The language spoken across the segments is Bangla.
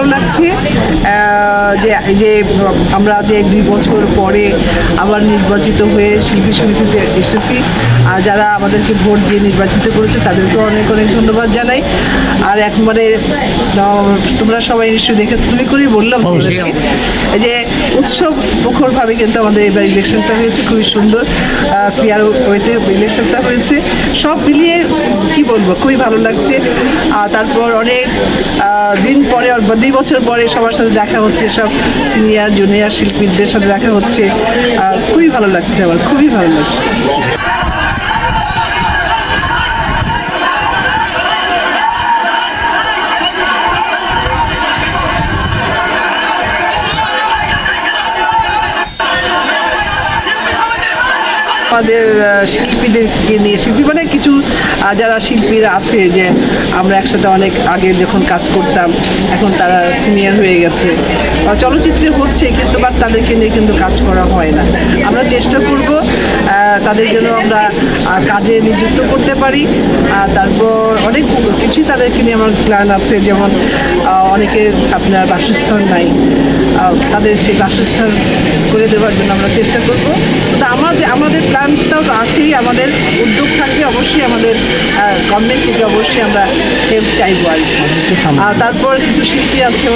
ভালো লাগছে। যে যে আমরা যে দুই বছর পরে আবার নির্বাচিত হয়ে শিল্পী সমিতিতে এসেছি আর যারা আমাদেরকে ভোট দিয়ে নির্বাচিত করেছে তাদেরকে অনেক অনেক ধন্যবাদ জানাই। আর একবারে তোমরা সবাই নিশ্চয়ই দেখে তুমি করেই বললাম যে উৎসব মুখরভাবে কিন্তু আমাদের এবার ইলেকশনটা হয়েছে খুবই সুন্দর। ফেয়ার ওয়েতে ইলেকশনটা হয়েছে। সব মিলিয়ে কি বলব খুবই ভালো লাগছে। আর তারপর অনেক দিন পরে বা দুই বছর পরে সবার সাথে দেখা হচ্ছে, সব সিনিয়র জুনিয়র শিল্পীদের সাথে দেখা হচ্ছে। খুবই ভালো লাগছে আমার, খুবই ভালো লাগছে। আমাদের শিল্পীদেরকে নিয়ে, শিল্পী মানে কিছু যারা শিল্পীরা আছে যে আমরা একসাথে অনেক আগে যখন কাজ করতাম, এখন তারা সিনিয়র হয়ে গেছে। চলচ্চিত্রে হচ্ছে, কিন্তু বাট তাদেরকে নিয়ে কিন্তু কাজ করা হয় না। আমরা চেষ্টা করব তাদের জন্য আমরা কাজে নিযুক্ত করতে পারি। তারপর অনেক কিছুই তাদেরকে নিয়ে আমার প্ল্যান আছে, যেমন অনেকে আপনার বাসস্থান নাই। তাদের সেই বাসস্থান করে দেওয়ার জন্য আমরা চেষ্টা করব। আমাদের আমাদের প্ল্যানটাও তো আছেই, আমাদের উদ্যোগ থাকবে অবশ্যই আমাদের গভর্নমেন্ট থেকে অবশ্যই আমরা হেল্প চাইব আর কি। আর তারপর কিছু শিল্পী আছে,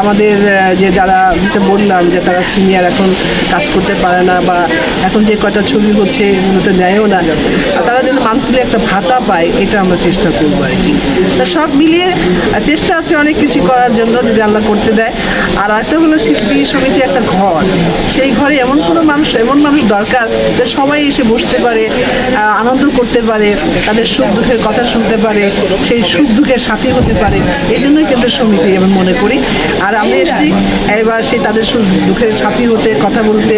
আমাদের যে যারা, যেটা বললাম যে তারা সিনিয়র এখন কাজ করতে পারে না বা এখন যে কয়টা ছবি হচ্ছে এগুলোতে নেয়ও না। তারা যেন মান্থলি একটা ভাতা পায়, এটা আমরা চেষ্টা করব আর কি। তা সব মিলিয়ে চেষ্টা আছে অনেক কিছু করার জন্য, যদি আল্লাহ করতে দেয়। আর একটা হলো শিল্পী সমিতি একটা ঘর। সেই ঘরে এমন কোনো মানুষ, এমন মানুষ দরকার, যে সবাই এসে বসতে পারে আনন্দ করতে পারে, তাদের সুখ দুঃখের কথা শুনতে পারে, সেই সুখ দুঃখের সাথী হতে পারে। এই জন্যই কিন্তু সমিতি আমি মনে করি। আর আমি এসেছি, এবার সেই তাদের দুঃখের সাথী হতে, কথা বলতে,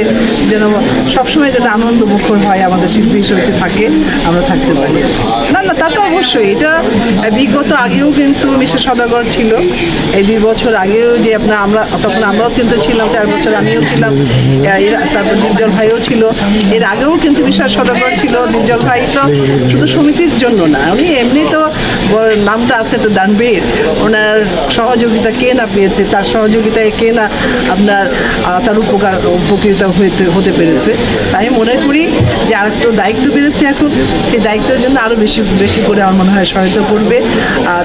যেন সবসময় যেটা আনন্দ মুখর হয় আমাদের শিল্পী সমিতি থাকে, আমরা থাকতে পারি। না না, তা তো অবশ্যই। এটা বিগত আগেও কিন্তু মিশা সদাগর ছিল। এই দুই বছর আগেও যে আপনার, আমরা, তখন আমরাও কিন্তু ছিলাম, চার বছর আমিও ছিলাম তারপর নির্জল ভাইও ছিল। এর আগেও কিন্তু বিশাল সদাগর ছিল নির্জল ভাই তো শুধু সমিতির জন্য না, উনি এমনি তো নামটা আছে তো দানবীর। ওনার সহযোগিতা কে না পেয়েছে, তার সহযোগিতায় কে না আপনার তার উপকার, উপকৃত হতে হতে পেরেছে। তাই মনে করি যে আর একটু দায়িত্ব বেড়েছে এখন। সেই দায়িত্বের জন্য আরও বেশি বেশি করে আমার মনে হয় সহায়তা করবে।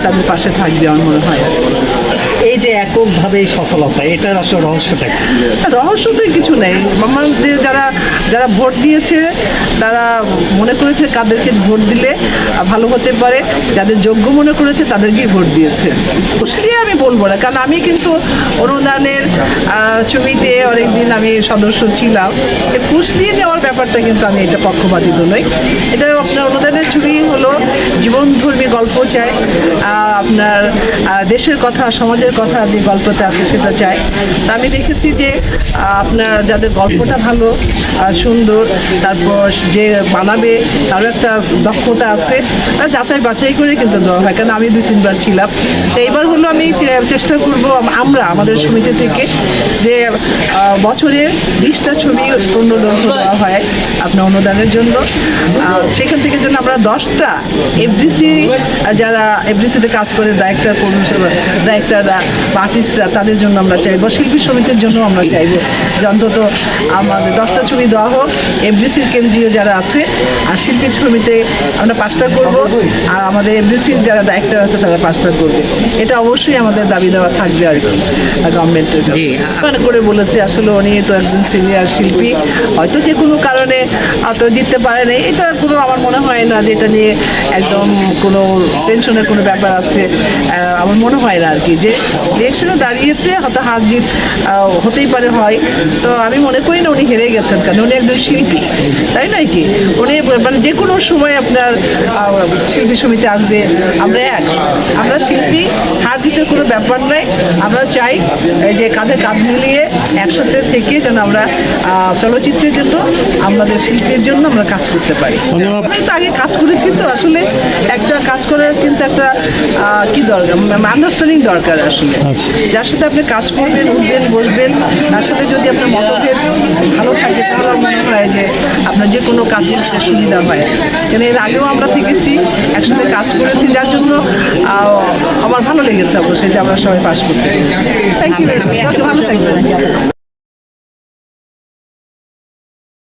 তাদের পাশে থাকবে আমার মনে হয়। যে এককভাবে সফলতা, এটার আসলে রহস্যটা? রহস্য তো কিছু নেই। আমাদের যারা যারা ভোট দিয়েছে, তারা মনে করেছে কাদেরকে ভোট দিলে ভালো হতে পারে। যাদের যোগ্য মনে করেছে, তাদেরকেই ভোট দিয়েছে। সেটাই আমি বলব না। কারণ আমি কিন্তু অনুদানের ছবিতে অনেকদিন আমি সদস্য ছিলাম। ফুসলিয়ে নেওয়ার ব্যাপারটা কিন্তু আমি এটা পক্ষপাতিত নই। এটা আপনার অনুদানের ছবি হলো, জীবনধর্মী গল্প চাই। আপনার দেশের কথা, সমাজের কথা যে গল্পটা আছে, সেটা চাই। তা আমি দেখেছি যে আপনার যাদের গল্পটা ভালো আর সুন্দর, তারপর যে বানাবে, তারও একটা দক্ষতা আছে। যাচাই বাছাই করে কিন্তু দেওয়া হয় কারণ আমি দুই, তিনবার ছিলাম। তো এইবার হলো আমি চেষ্টা করব আমরা, আমাদের সমিতি থেকে, যে বছরে বিশটা ছবি অনুদান দেওয়া হয় আপনার অনুদানের জন্য। সেখান থেকে যেন আমরা দশটা এফডিসি যারা এফডিসিতে কাজ করে ডাইরেক্টর ডাইরেক্টররা বা আর্টিস্টরা তাদের জন্য আমরা চাইব শিল্পী সমিতির জন্য আমরা চাইব। যে অন্তত আমাদের দশটা ছবি দেওয়া হোক এফডিসির কেন্দ্রীয় যারা আছে আর শিল্পী ছবিতে আমরা পাঁচটা করব আর আমাদের এফডিসির যারা ডাইরেক্টর আছে তারা পাঁচটা করবে। এটা অবশ্যই আমাদের দাবি দেওয়া থাকবে আর কি গভর্নমেন্টের। করে বলেছে আসলে উনি তো একজন সিনিয়র শিল্পী হয়তো যে কোনো কারণে অত জিততে পারে নাই। এটা কোনো আমার মনে হয় না যে এটা নিয়ে একদম কোনো টেনশনের কোনো ব্যাপার আছে। আমার মনে হয় না আর কি যে ইলেকশনে দাঁড়িয়েছে হয়তো হার জিত হতেই পারে হয়। তো আমি মনে করি না উনি হেরে গেছেন কারণ উনি একজন শিল্পী তাই নয় কি? উনি মানে যে কোনো সময় আপনার শিল্পী সমিতি আসবে আমরা এক। আমরা শিল্পী হার জিতের কোনো ব্যাপার নাই আমরা চাই যে কাঁধে কাঁধ মিলিয়ে একসাথে থেকে যেন আমরা চলচ্চিত্রের জন্য আমাদের শিল্পীর জন্য আমরা কাজ করতে পারি। আমি তো আগে কাজ করেছি তো আসলে একটা কাজ করার কিন্তু একটা কি দরকার? আন্ডারস্ট্যান্ডিং দরকার আসলে। যার সাথে আপনি কাজ করবেন উঠবেন বসবেন তার সাথে যদি আপনার মতভেদ ভালো থাকে তাহলে আমার মনে হয় যে আপনার যে কোনো কাজ করতে সুবিধা হয়। কেন এর আগেও আমরা থেকেছি একসাথে কাজ করেছি যার জন্য আমার ভালো লেগেছে অবশ্যই যে আমরা সবাই পাশ করতে থ্যাংক ইউ